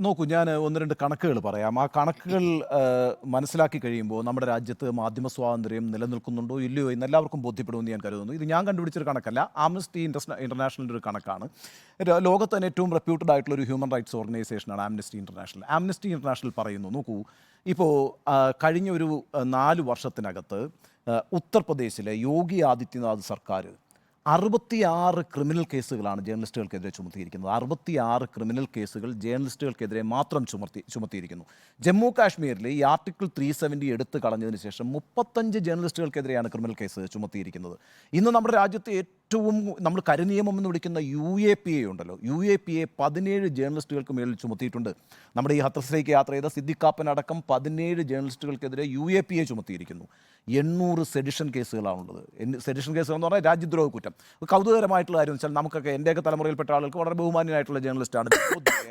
നോക്കൂ ഞാൻ ഒന്ന് രണ്ട് കണക്കുകൾ പറയാം. ആ കണക്കുകൾ മനസ്സിലാക്കി കഴിയുമ്പോൾ നമ്മുടെ രാജ്യത്ത് മാധ്യമ സ്വാതന്ത്ര്യം നിലനിൽക്കുന്നുണ്ടോ ഇല്ലയോ എന്ന് എല്ലാവർക്കും ബോധ്യപ്പെടുമെന്ന് ഞാൻ കരുതുന്നു. ഇത് ഞാൻ കണ്ടുപിടിച്ചൊരു കണക്കല്ല. ആംനസ്റ്റി ഇന്റർനാ ഇന്റർനാഷണലിന്റെ ഒരു കണക്കാണ്. ലോകത്ത് തന്നെ ഏറ്റവും റെപ്യൂട്ടഡ് ആയിട്ടുള്ള ഒരു ഹ്യൂമൻ റൈറ്റ്സ് ഓർഗനൈസേഷനാണ് ആംനസ്റ്റി ഇന്റർനാഷണൽ ആംനസ്റ്റി ഇന്റർനാഷണൽ പറയുന്നു നോക്കൂ ഇപ്പോൾ കഴിഞ്ഞ ഒരു നാല് വർഷത്തിനകത്ത് ഉത്തർപ്രദേശിലെ യോഗി ആദിത്യനാഥ് സർക്കാർ അറുപത്തിയാറ് ക്രിമിനൽ കേസുകളാണ് ജേർണലിസ്റ്റുകൾക്കെതിരെ ചുമത്തിയിരിക്കുന്നത്. അറുപത്തിയാറ് ക്രിമിനൽ കേസുകൾ ജേർണലിസ്റ്റുകൾക്കെതിരെ മാത്രം ചുമത്തി ചുമത്തിയിരിക്കുന്നു. ജമ്മു കാശ്മീരിൽ ഈ ആർട്ടിക്കിൾ ത്രീ സെവന്റി എടുത്തു കളഞ്ഞതിന് ശേഷം മുപ്പത്തഞ്ച് ജേർണലിസ്റ്റുകൾക്കെതിരെയാണ് ക്രിമിനൽ കേസ് ചുമത്തിയിരിക്കുന്നത്. ഇന്ന് നമ്മുടെ രാജ്യത്തെ ഏറ്റവും നമ്മൾ കരുനിയമം എന്ന് വിളിക്കുന്ന യു എ പി എ ഉണ്ടല്ലോ. യു എ പി എ പതിനേഴ് ജേർണലിസ്റ്റുകൾക്ക് മേളിൽ ചുമത്തിയിട്ടുണ്ട്. നമ്മുടെ ഈ ഹത്രസിലേക്ക് യാത്ര ചെയ്ത സിദ്ദിഖാപ്പൻ അടക്കം പതിനേഴ് ജേർണലിസ്റ്റുകൾക്കെതിരെ യു എ പി എ ചുമത്തിയിരിക്കുന്നു. എണ്ണൂറ് സെഡിഷൻ കേസുകളാണുള്ളത്. സെഡിഷൻ കേസുകൾ എന്ന് പറഞ്ഞാൽ രാജ്യദ്രോഹ കുറ്റം. കൗതുകരമായിട്ടുള്ള കാര്യം വെച്ചാൽ നമുക്കൊക്കെ എന്റെയൊക്കെ തലമുറയിൽപ്പെട്ട ആളുകൾക്ക് വളരെ ബഹുമാന്യനായിട്ടുള്ള ജേർണലിസ്റ്റാണ്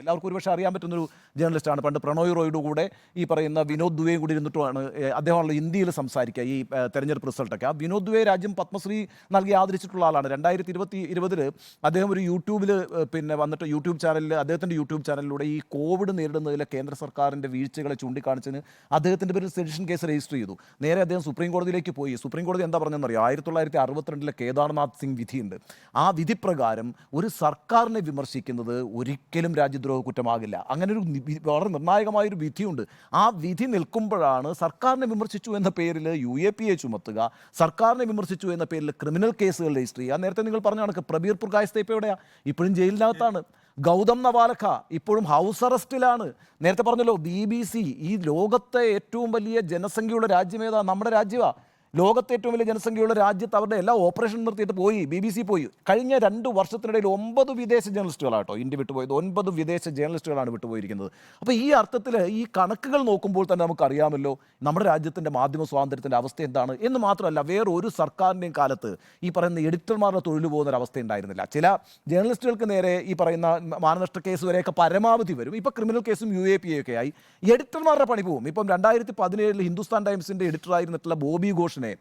എല്ലാവർക്കും ഒരുപക്ഷെ അറിയാൻ പറ്റുന്നൊരു ജേർണലിസ്റ്റാണ് പണ്ട് പ്രണോയ് റോയുടെ കൂടെ ഈ പറയുന്ന വിനോദ് ദുബെയും കൂടി ഇരുന്നിട്ടുമാണ് അദ്ദേഹമാണല്ലോ ഹിന്ദിയിൽ സംസാരിക്കുക ഈ തെരഞ്ഞെടുപ്പ് റിസൾട്ടൊക്കെ. ആ വിനോദ് ദുബെ രാജ്യം പത്മശ്രീ നൽകി ആദരിച്ചിട്ടുള്ള ആളാണ് രണ്ടായിരത്തി ഇരുപത്തി ഇരുപതിൽ അദ്ദേഹം ഒരു യൂട്യൂബിൽ പിന്നെ വന്നിട്ട് യൂട്യൂബ് ചാനലിൽ അദ്ദേഹത്തിന്റെ യൂട്യൂബ് ചാനലിലൂടെ ഈ കോവിഡ് നേരിടുന്നതിലെ കേന്ദ്ര സർക്കാരിന്റെ വീഴ്ചകളെ ചൂണ്ടിക്കാണിച്ചതിന് അദ്ദേഹത്തിന്റെ പേരിൽ സെഡിഷൻ കേസ് രജിസ്റ്റർ ചെയ്തു. നേരെ അദ്ദേഹം സുപ്രീം കോടതിയിലേക്ക് പോയി. സുപ്രീം കോടതി എന്താ പറഞ്ഞതെന്നറിയോ? ആയിരത്തി തൊള്ളായിരത്തി അറുപത്തിരണ്ടിലെ കേദാർനാഥ് സിംഗ് വിധിയുണ്ട്. ആ വിധി പ്രകാരം ഒരു സർക്കാരിനെ വിമർശിക്കുന്നത് ഒരിക്കലും രാജ്യദ്രോഹ കുറ്റമാകില്ല അങ്ങനെ ഒരു വളരെ നിർണായകമായൊരു വിധിയുണ്ട്. ആ വിധി നിൽക്കുമ്പോഴാണ് സർക്കാരിനെ വിമർശിച്ചു എന്ന പേരിൽ യു എ പി എ ചുമത്തുക സർക്കാരിനെ വിമർശിച്ചു എന്ന പേരിൽ ക്രിമിനൽ കേസുകൾ രജിസ്റ്റർ ചെയ്യുക നേരത്തെ നിങ്ങൾ പറഞ്ഞ കണക്ക് പ്രബീർ പുർഗായസ്തെ ഇപ്പോൾ എവിടെയാ ഇപ്പോഴും ജയിലിനകത്താണ്. ഗൗതം നവാലഖ ഇപ്പോഴും ഹൗസ് അറസ്റ്റിലാണ്. നേരത്തെ പറഞ്ഞല്ലോ ബി ബി സി ഈ ലോകത്തെ ഏറ്റവും വലിയ ജനസംഖ്യയുള്ള രാജ്യമേതാ നമ്മുടെ രാജ്യമാണ് ലോകത്തെ ഏറ്റവും വലിയ ജനസംഖ്യയുള്ള രാജ്യത്ത് അവരുടെ എല്ലാ ഓപ്പറേഷൻ നിർത്തിയിട്ട് പോയി. ബി ബി സി പോയി. കഴിഞ്ഞ രണ്ട് വർഷത്തിനിടയിൽ ഒമ്പത് വിദേശ ജേർണലിസ്റ്റുകളാട്ടോ ഇന്ത്യ വിട്ടുപോയത്. ഒൻപത് വിദേശ ജേർണലിസ്റ്റുകളാണ് വിട്ടുപോയിരിക്കുന്നത്. അപ്പോൾ ഈ അർത്ഥത്തിൽ ഈ കണക്കുകൾ നോക്കുമ്പോൾ തന്നെ നമുക്കറിയാമല്ലോ നമ്മുടെ രാജ്യത്തിന്റെ മാധ്യമ സ്വാതന്ത്ര്യത്തിന്റെ അവസ്ഥ എന്താണ് എന്ന് മാത്രമല്ല വേറെ ഒരു സർക്കാരിന്റെയും കാലത്ത് ഈ പറയുന്ന എഡിറ്റർമാരുടെ തൊഴിൽ പോകുന്ന അവസ്ഥ ഉണ്ടായിരുന്നില്ല. ചില ജേർണലിസ്റ്റുകൾക്ക് നേരെ ഈ പറയുന്ന മാനനഷ്ട കേസ് വരെയൊക്കെ പരമാവധി വരും. ഇപ്പോൾ ക്രിമിനൽ കേസും യു എ പി ഒക്കെ ആയി. എഡിറ്റർമാരുടെ പണി പോകും ഇപ്പം രണ്ടായിരത്തി പതിനേഴിൽ ഹിന്ദുസ്ഥാൻ ടൈംസിന്റെ എഡിറ്ററായിരുന്നിട്ടുള്ള ബോബി ഘോഷിനെ me.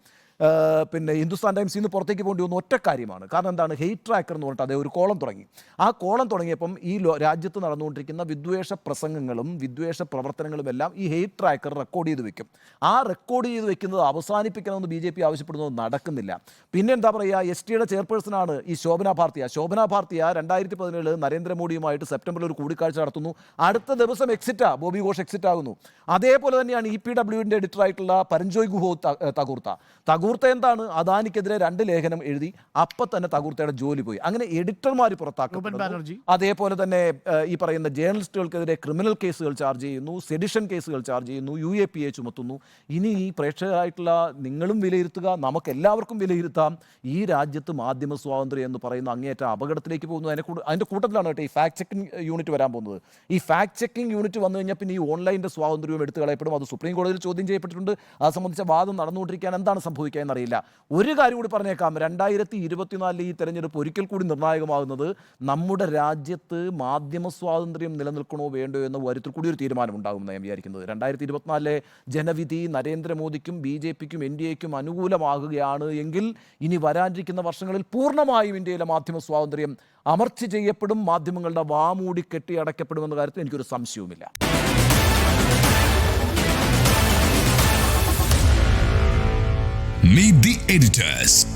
പിന്നെ ഹിന്ദുസ്ഥാൻ ടൈംസിൽ നിന്ന് പുറത്തേക്ക് പോകേണ്ടി വന്ന ഒറ്റ കാര്യമാണ്. കാരണം എന്താണ്? ഹെയ്റ്റ് ട്രാക്കർ എന്ന് പറഞ്ഞിട്ട് അതേ ഒരു കോളം തുടങ്ങി. ആ കോളം തുടങ്ങിയപ്പം ഈ രാജ്യത്ത് നടന്നുകൊണ്ടിരിക്കുന്ന വിദ്വേഷ പ്രസംഗങ്ങളും വിദ്വേഷ പ്രവർത്തനങ്ങളും എല്ലാം ഈ ഹെയ്റ്റ് ട്രാക്കർ റെക്കോർഡ് ചെയ്ത് വെക്കും. ആ റെക്കോർഡ് ചെയ്ത് വെക്കുന്നത് അവസാനിപ്പിക്കണമെന്ന് ബി ജെ പി ആവശ്യപ്പെടുന്നത് നടക്കുന്നില്ല. പിന്നെ എന്താ പറയുക? എസ് ടിയുടെ ചെയർപേഴ്സണാണ് ഈ ശോഭന ഭാർത്തിയ. ശോഭന ഭാർത്തിയ രണ്ടായിരത്തി പതിനേഴ് നരേന്ദ്രമോദിയുമായിട്ട് സെപ്റ്റംബറിൽ ഒരു കൂടിക്കാഴ്ച നടത്തുന്നു. അടുത്ത ദിവസം എക്സിറ്റാ ബോബി ഘോഷ് എക്സിറ്റ് ആകുന്നു. അതേപോലെ തന്നെയാണ് ഇ പി ഡബ്ല്യുവിന്റെ എഡിറ്ററായിട്ടുള്ള പരഞ്ജോയ് ഗുഹോ തകൂർത്ത. ഏ, തകൂർത്ത എന്താണ്? അദാനിക്കെതിരെ രണ്ട് ലേഖനം എഴുതി അപ്പം തന്നെ തകൂർത്തയുടെ ജോലി പോയി. അങ്ങനെ എഡിറ്റർമാർ പുറത്താക്കപ്പെടുന്നു. അതേപോലെ തന്നെ ഈ പറയുന്ന ജേർണലിസ്റ്റുകൾക്കെതിരെ ക്രിമിനൽ കേസുകൾ ചാർജ് ചെയ്യുന്നു സെഡിഷൻ കേസുകൾ ചാർജ് ചെയ്യുന്നു യു എ പി എ ചുമത്തുന്നു. ഇനി ഈ പ്രേക്ഷകരായിട്ടുള്ള നിങ്ങളും വിലയിരുത്തുക നമുക്ക് എല്ലാവർക്കും വിലയിരുത്താം. ഈ രാജ്യത്ത് മാധ്യമ സ്വാതന്ത്ര്യം എന്ന് പറയുന്ന അങ്ങേയറ്റം അപകടത്തിലേക്ക് പോകുന്നു. അതിനെ കൂടെ അതിന്റെ കൂട്ടത്തിലാണ് കേട്ടോ ഈ ഫാക്ട് ചെക്കിംഗ് യൂണിറ്റ് വരാൻ പോകുന്നത്. ഈ ഫാക്ട് ചെക്കിംഗ് യൂണിറ്റ് വന്നു കഴിഞ്ഞാൽ പിന്നെ ഈ ഓൺലൈന്റെ സ്വാതന്ത്ര്യവും എടുത്തു കളയപ്പെടും. അത് സുപ്രീം കോടതിയിൽ ചോദ്യം ചെയ്യപ്പെട്ടിട്ടുണ്ട്. അത് സംബന്ധിച്ച വാദം നടന്നുകൊണ്ടിരിക്കാൻ എന്താണ് സംഭവിക്കുക എന്നറിയില്ല. ഒരു കാര്യം കൂടി പറഞ്ഞേക്കാം. രണ്ടായിരത്തി ഇരുപത്തിനാലിൽ ഈ തെരഞ്ഞെടുപ്പ് ഒരിക്കൽ കൂടി നിർണായകമാകുന്നത് നമ്മുടെ രാജ്യത്ത് മാധ്യമ സ്വാതന്ത്ര്യം നിലനിൽക്കണോ വേണ്ടോ എന്ന കാര്യത്തിൽ കൂടി ഒരു തീരുമാനം ഉണ്ടാകുമെന്ന് ഞാൻ വിചാരിക്കുന്നത്. രണ്ടായിരത്തി ഇരുപത്തിനാലിലെ ജനവിധി നരേന്ദ്രമോദിക്കും ബി ജെ പിക്കും എൻ ഡി എക്കും അനുകൂലമാകുകയാണ് എങ്കിൽ ഇനി വരാനിരിക്കുന്ന വർഷങ്ങളിൽ പൂർണമായും ഇന്ത്യയിലെ മാധ്യമ സ്വാതന്ത്ര്യം അമർച്ച ചെയ്യപ്പെടും മാധ്യമങ്ങളുടെ വാമൂടി കെട്ടി അടയ്ക്കപ്പെടുമെന്ന കാര്യത്തിൽ എനിക്കൊരു സംശയവുമില്ല. Editors.